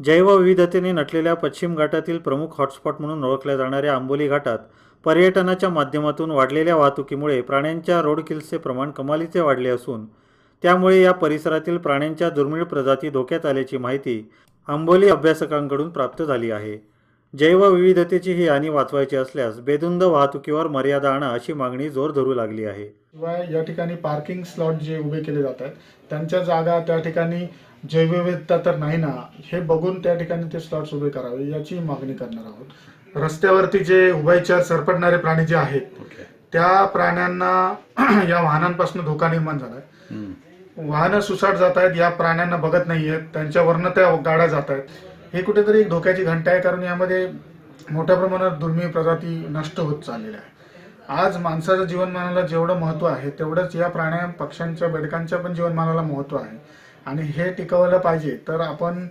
जैवविविधतेने नटलेल्या पश्चिम घाटातील प्रमुख हॉटस्पॉट म्हणून ओळखल्या जाणाऱ्या आंबोली घाटात पर्यटनाच्या माध्यमातून वाढलेल्या वाहतुकीमुळे प्राण्यांच्या रोडकिल्सचे प्रमाण कमालीचे वाढले असून त्यामुळे या परिसरातील प्राण्यांच्या दुर्मिळ प्रजाती धोक्यात आल्याची माहिती आंबोली अभ्यासकांकडून प्राप्त झाली आहे. जैवविविधतेची ही हानी वाचवायची असल्यास बेधुंद वाहतुकीवर मर्यादा आणा अशी मागणी जोर धरू लागली आहे. शिवाय या ठिकाणी पार्किंग स्लॉट जे उभे केले जात आहेत त्यांच्या जागा त्या ठिकाणी जैवविविधता तर नाही ना हे बघून त्या ठिकाणी ते स्लॉट्स उभे करावे याची मागणी करणार आहोत. रस्त्यावरती जे उभयचर सरपटणारे प्राणी जे आहेत त्या प्राण्यांना या वाहनांपासून धोका निर्माण झालाय. वाहनं सुसाट जात आहेत या प्राण्यांना बघत नाहीयेत त्यांच्यावरनं त्या गाड्या जात आहेत. हे कुठेतरी एक धोक्याची घंटा आहे कारण यामध्ये मोठ्या प्रमाणात दुर्मिळ प्रजाती नष्ट होत चाललेल्या आहे आज माणसाच्या जीवनमानाला जेवढं महत्त्व आहे तेवढंच या प्राण्या पक्ष्यांच्या बेडकांच्या पण जीवनमानाला महत्त्व आहे. आणि हे टिकवायला पाहिजे तर आपण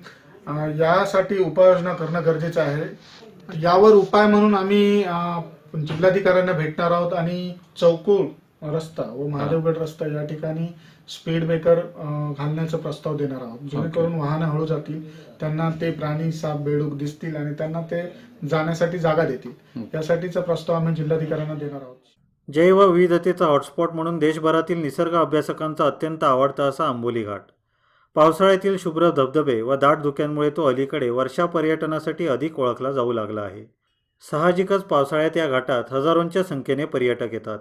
यासाठी उपाययोजना करणं गरजेचं आहे. यावर उपाय म्हणून आम्ही जिल्हाधिकाऱ्यांना भेटणार आहोत आणि चौकूळ रस्ता व महादेवगड रस्ता या ठिकाणी स्पीड ब्रेकर घालण्याचा प्रस्ताव देणार आहोत. जेणेकरून वाहनं हळू जातील त्यांना ते प्राणी साप बेडूक दिसतील आणि त्यांना ते जाण्यासाठी जागा देतील. यासाठीचा प्रस्ताव आम्ही जिल्हाधिकाऱ्यांना देणार आहोत. जैवविविधतेचा हॉटस्पॉट म्हणून देशभरातील निसर्ग अभ्यासकांचा अत्यंत आवडता असा आंबोली घाट. पावसाळ्यातील शुभ्र धबधबे व दाट धुक्यांमुळे तो अलीकडे वर्षा पर्यटनासाठी अधिक ओळखला जाऊ लागला आहे. साहजिकच पावसाळ्यात या घाटात हजारोंच्या संख्येने पर्यटक येतात.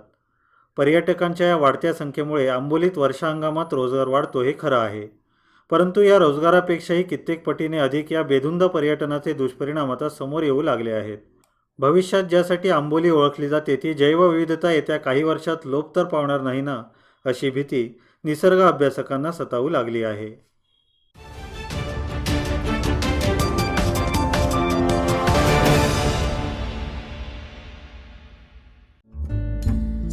पर्यटकांच्या या वाढत्या संख्येमुळे आंबोलीत वर्षा हंगामात रोजगार वाढतो हे खरं आहे. परंतु या रोजगारापेक्षाही कित्येक पटीने अधिक या बेधुंद पर्यटनाचे दुष्परिणाम आता समोर येऊ लागले आहेत. भविष्यात ज्यासाठी आंबोली ओळखली जाते ती जैवविविधता येत्या काही वर्षात लोप तर पावणार नाही ना अशी भीती निसर्ग अभ्यासकांना सतावू लागली आहे.